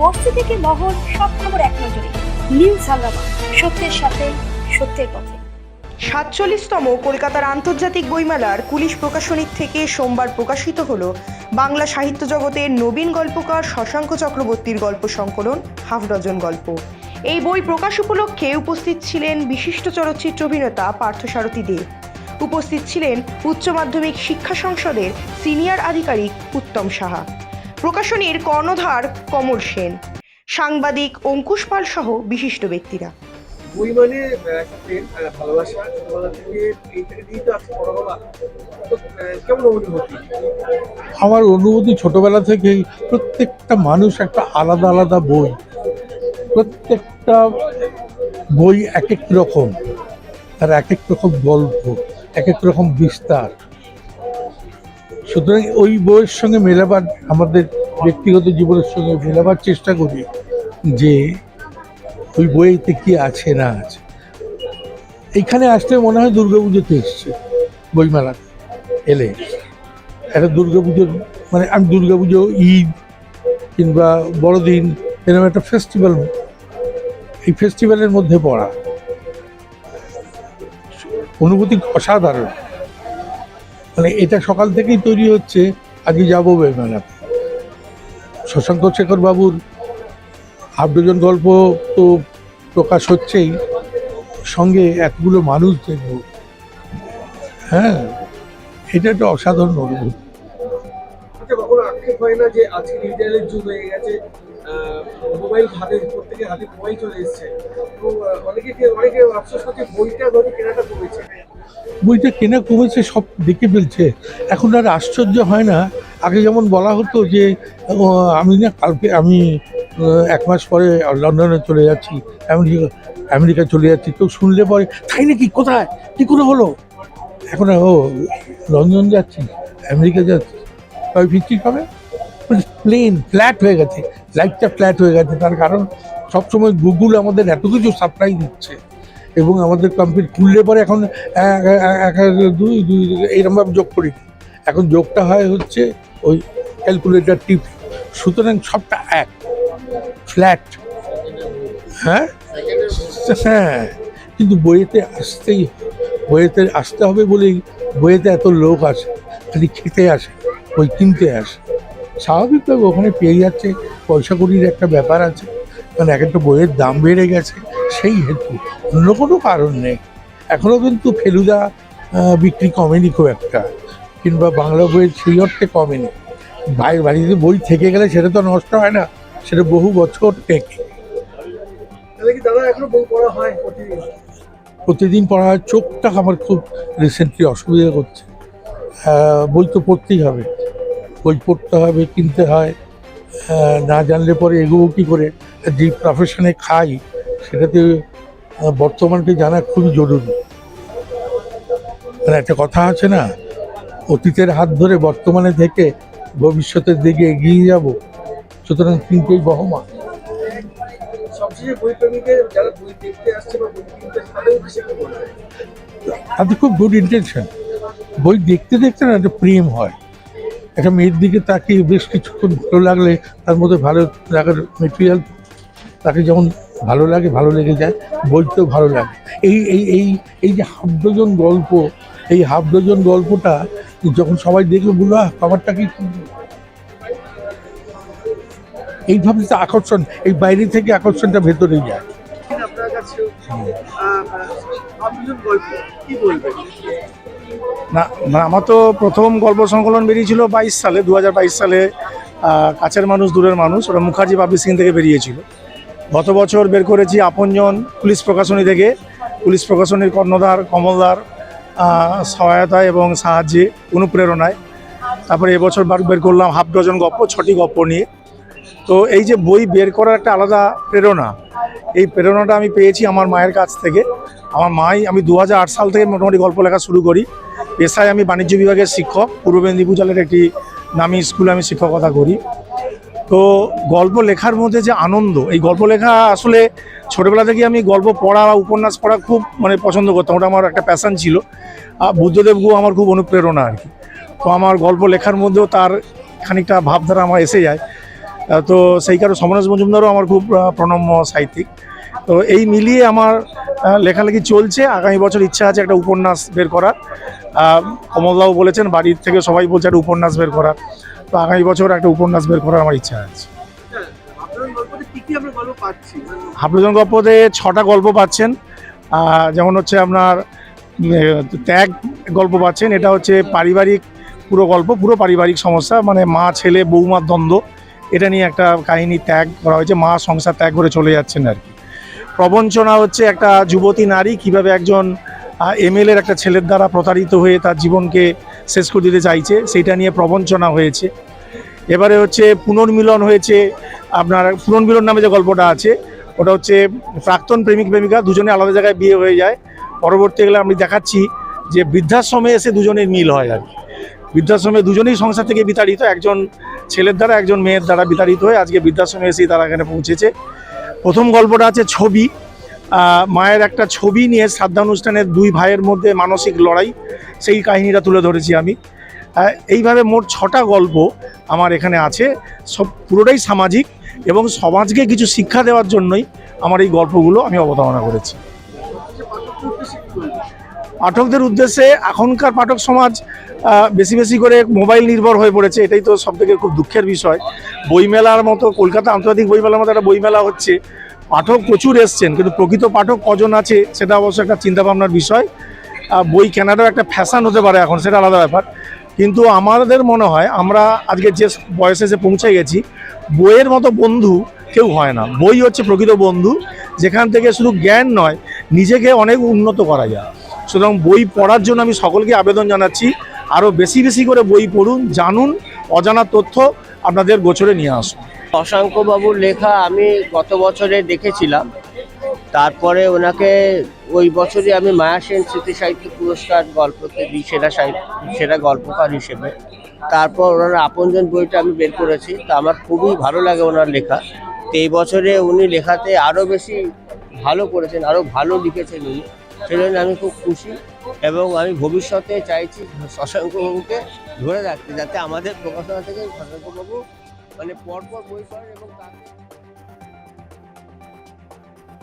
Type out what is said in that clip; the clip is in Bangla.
বস্তি থেকে মহল সব খবর এক নজরে। নিউজ হাঙ্গামা সত্যের সাথে সত্যের পথে। সাতচল্লিশতম কলকাতার আন্তর্জাতিক বইমেলার কুলিশ প্রকাশনীর থেকে সোমবার প্রকাশিত হল বাংলা সাহিত্য জগতের নবীন গল্পকার শশাঙ্ক চক্রবর্তীর গল্প সংকলন, হাফ ডজন গল্প। এই বই প্রকাশ উপলক্ষে উপস্থিত ছিলেন বিশিষ্ট চলচ্চিত্র অভিনেতা পার্থসারথী দেব উপস্থিত ছিলেন উচ্চ মাধ্যমিক শিক্ষা সংসদের সিনিয়র আধিকারিক উত্তম সাহা। প্রকাশনীর কর্ণধার কমল সেন। সাংবাদিক অঙ্কুশ পাল সহ বিশিষ্ট ব্যক্তিরা। বই মানে ভালোবাসা কেমন অনুভূতি? আমার অনুভূতি ছোটবেলা থেকেই প্রত্যেকটা মানুষ একটা আলাদা আলাদা বই। প্রত্যেকটা বই এক এক রকম। তার এক এক রকম গল্প এক এক রকম বিস্তার। সুতরাং ওই বইয়ের সঙ্গে মেলাবার, আমাদের ব্যক্তিগত জীবনের সঙ্গে মেলাবার চেষ্টা করি যে ওই বইয়েতে কি আছে, না আছে। এইখানে আসলে মনে হয় দুর্গাপুজোতে এসছে বইমেলাতে এলে একটা দুর্গাপুজোর মানে আমি দুর্গাপুজো ঈদ কিংবা বড়দিন এরকম একটা ফেস্টিভ্যাল এই ফেস্টিভ্যালের মধ্যে পড়া। অনুভূতি অসাধারণ। মানে এটা সকাল থেকেই তৈরি হচ্ছে, আজকে যাব মেলাতে শশাঙ্ক শেখর বাবুর হাফ ডজন গল্প তো প্রকাশ হচ্ছেই, সঙ্গে এতগুলো মানুষ দেখব। হ্যাঁ এটা একটা অসাধারণ অনুভূতি। আচ্ছা মোবাইল হাতে হাতে মোবাইল চলে এসেছে। তো অনেকে অনেকে আফসোস বইটা ধরে কেনাটা কমেছে। বইটা কেনা কমেছে, সব দেখে ফেলছে। এখন আর আশ্চর্য হয় না। আগে যেমন বলা হতো যে আমি না কালকে, আমি এক মাস পরে লন্ডনে চলে যাচ্ছি, আমেরিকা আমেরিকা চলে যাচ্ছি, তো শুনলে পরে, তাই নাকি, কোথায়? কী করে হলো? এখন ও, লন্ডন যাচ্ছি, আমেরিকা যাচ্ছি ফিরছি কবে? প্লেন ফ্ল্যাট হয়ে গেছে। লাইফটা ফ্ল্যাট হয়ে গেছে, তার কারণ সবসময় গুগল আমাদের এত কিছু সাপ্লাই দিচ্ছে এবং আমাদের কম্পিউটার খুললে পরে এখন দুই দুই এইরকমভাবে যোগ করি। এখন যোগটা হয় হচ্ছে ওই ক্যালকুলেটার টিপ। সুতরাং সবটা এক। ফ্ল্যাট। হ্যাঁ? হ্যাঁ। কিন্তু বইয়েতে আসতেই, বইয়েতে আসতে হবে বলেই বইয়েতে এত লোক আসে, খালি খেতে আসে, বই কিনতে আসে। স্বাভাবিকভাবে ওখানে পেয়ে যাচ্ছে পয়সা কড়ির একটা ব্যাপার আছে কারণ এক একটা বইয়ের দাম বেড়ে গেছে সেই হেতু। অন্য কোনো কারণ নেই। এখনও কিন্তু ফেলুদা বিক্রি কমেনি খুব একটা কিংবা বাংলা বইয়ের সেই অর্থে কমেনি। বাইরে বাড়িতে বই থেকে গেলে সেটা তো নষ্ট হয় না সেটা বহু বছর টেকে। হয় প্রতিদিন? পড়া হয় চোখটা আমার খুব রিসেন্টলি অসুবিধা করছে। বই তো পড়তেই হবে। বই পড়তে হবে কিনতে হয়। না জানলে পরে এগোবো কী করে? যে প্রফেশনে খাই সেটাতে বর্তমানকে জানা খুবই জরুরি। মানে একটা কথা আছে না অতীতের হাত ধরে বর্তমানে থেকে ভবিষ্যতের দিকে এগিয়ে যাব সুতরাং তিনটেই বহমান। তাদের খুব গুড ইন্টেনশন বই দেখতে দেখতে না একটা প্রেম হয়। একটা মেয়ের দিকে তাকিয়ে বেশ কিছুক্ষণ ভালো লাগলে, তার মধ্যে ভালো লাগার মেটেরিয়াল তাকে যেমন ভালো লাগে, ভালো লেগে যায়, বলতেও ভালো লাগে। এই এই এই এই যে হাফ ডজন গল্প, এই হাফ ডজন গল্পটা যখন সবাই দেখল বলল খাবারটা কি? এইভাবে তো আকর্ষণ, এই বাইরে থেকে আকর্ষণটা ভেতরে যায়। আপনার কাছে না মানে আমার তো প্রথম গল্প সংকলন বেরিয়েছিল বাইশ সালে দু হাজার বাইশ সালে কাছের মানুষ, দূরের মানুষ ওটা মুখার্জি পাবলিশিং থেকে বেরিয়েছিল। গত বছর বের করেছি আপনজন পুলিশ প্রকাশনী থেকে। পুলিশ প্রকাশনীর কর্ণধার, কমলদার সহায়তায় এবং সাহায্যে, অনুপ্রেরণায়। তারপরে এবছর বার বের করলাম হাফ ডজন গপ্প, ছটি গপ্প নিয়ে। তো এই যে বই বের করার একটা আলাদা প্রেরণা। এই প্রেরণাটা আমি পেয়েছি আমার মায়ের কাছ থেকে। আমার মাই, আমি দু হাজার আট সাল থেকে মোটামুটি গল্প লেখা শুরু করি। পেশায় আমি বাণিজ্য বিভাগের শিক্ষক, পূর্ব মেদিনীপুর জেলার একটি নামি স্কুলে আমি শিক্ষকতা করি। তো গল্প লেখার মধ্যে যে আনন্দ, এই গল্প লেখা আসলে ছোটোবেলা থেকে আমি গল্প পড়া বা উপন্যাস পড়া খুব মানে পছন্দ করতাম, ওটা আমার একটা প্যাশন ছিল। আর বুদ্ধদেব গুহ আমার খুব অনুপ্রেরণা আর কি। তো আমার গল্প লেখার মধ্যেও তার খানিকটা ভাবধারা আমার এসে যায়। তো সেই কারণে সমরেশ মজুমদারও আমার খুব প্রণম্য সাহিত্যিক। তো এই মিলিয়ে আমার লেখালেখি চলছে। আগামী বছর ইচ্ছা আছে একটা উপন্যাস বের করার। কমলদাও বলেছেন, বাড়ির থেকে সবাই বলছে একটা উপন্যাস বের করার। তো আগামী বছর একটা উপন্যাস বের করার আমার ইচ্ছা আছে। হাফলজন গল্পতে ছটা গল্প পাচ্ছেন। যেমন হচ্ছে আপনার ত্যাগ গল্প পাচ্ছেন। এটা হচ্ছে পারিবারিক, পুরো গল্প, পুরো পারিবারিক সমস্যা। মানে মা, ছেলে বৌমার দ্বন্দ্ব। এটা নিয়ে একটা কাহিনী ত্যাগ করা হয়েছে। মা সংসার ত্যাগ করে চলে যাচ্ছেন আর কি। প্রবঞ্চনা হচ্ছে একটা যুবতী নারী কীভাবে একজন এমএলএর একটা ছেলের দ্বারা প্রতারিত হয়ে তার জীবনকে শেষ করে দিতে চাইছে, সেইটা নিয়ে প্রবঞ্চনা হয়েছে। এবারে হচ্ছে পুনর্মিলন হয়েছে, আপনার পুনর্মিলন নামে যে গল্পটা আছে, ওটা হচ্ছে প্রাক্তন প্রেমিক প্রেমিকা দুজনে আলাদা জায়গায় বিয়ে হয়ে যায়। পরবর্তীকালে আমি দেখাচ্ছি যে বৃদ্ধাশ্রমে এসে দুজনের মিল হয় আর বৃদ্ধাশ্রমে দুজনেই সংসার থেকে বিতাড়িত, একজন ছেলের দ্বারা, একজন মেয়ের দ্বারা বিতাড়িত হয়ে আজকে বৃদ্ধাশ্রমে এসেই তারা এখানে পৌঁছেছে। প্রথম গল্পটা আছে ছবি। মায়ের একটা ছবি নিয়ে শ্রাদ্ধানুষ্ঠানের দুই ভাইয়ের মধ্যে মানসিক লড়াই, সেই কাহিনীটা তুলে ধরেছি আমি। এইভাবে মোট ছটা গল্প আমার এখানে আছে। সব পুরোটাই সামাজিক এবং সমাজকে কিছু শিক্ষা দেওয়ার জন্যই আমার এই গল্পগুলো আমি অবতারণা করেছি। পাঠকদের উদ্দেশ্যে এখনকার পাঠক সমাজ বেশি বেশি করে মোবাইল নির্ভর হয়ে পড়েছে, এটাই তো সব থেকে খুব দুঃখের বিষয়। বইমেলার মতো কলকাতা আন্তর্জাতিক বইমেলার মতো একটা বইমেলা হচ্ছে, পাঠক প্রচুর এসছেন, কিন্তু প্রকৃত পাঠক কজন আছে, সেটা অবশ্য একটা চিন্তাভাবনার বিষয়। বই কেনাটাও একটা ফ্যাশন হতে পারে এখন, সেটা আলাদা ব্যাপার। কিন্তু আমাদের মনে হয়, আমরা আজকে যে বয়সে এসে পৌঁছে গেছি, বইয়ের মতো বন্ধু কেউ হয় না। বই হচ্ছে প্রকৃত বন্ধু, যেখান থেকে শুধু জ্ঞান নয়, নিজেকে অনেক উন্নত করা যায়। সুতরাং বই পড়ার জন্য আমি সকলকে আবেদন জানাচ্ছি। আরও বেশি বেশি করে বই পড়ুন, জানুন, অজানা তথ্য আপনাদের গোচরে নিয়ে আসুন। শশাঙ্ক বাবুর লেখা আমি গত বছরে দেখেছিলাম। তারপরে ওনাকে ওই বছরই আমি মায়া সেন স্মৃতি সাহিত্য পুরস্কার গল্পকে দিই, সেরা সাহিত্য সেরা গল্পকার হিসেবে। তারপর ওনার আপনজন বইটা আমি বের করেছি, তা আমার খুবই ভালো লাগে ওনার লেখা। তো এই বছরে উনি লেখাতে আরও বেশি ভালো করেছেন, আরও ভালো লিখেছেন উনি। সেজন্য আমি খুব খুশি এবং আমি ভবিষ্যতে চাইছি শশাঙ্কবাবুকে ধরে রাখতে যাতে আমাদের প্রকাশনা থেকে শশাঙ্কবাবু মানে পরপর বই করেন এবং তার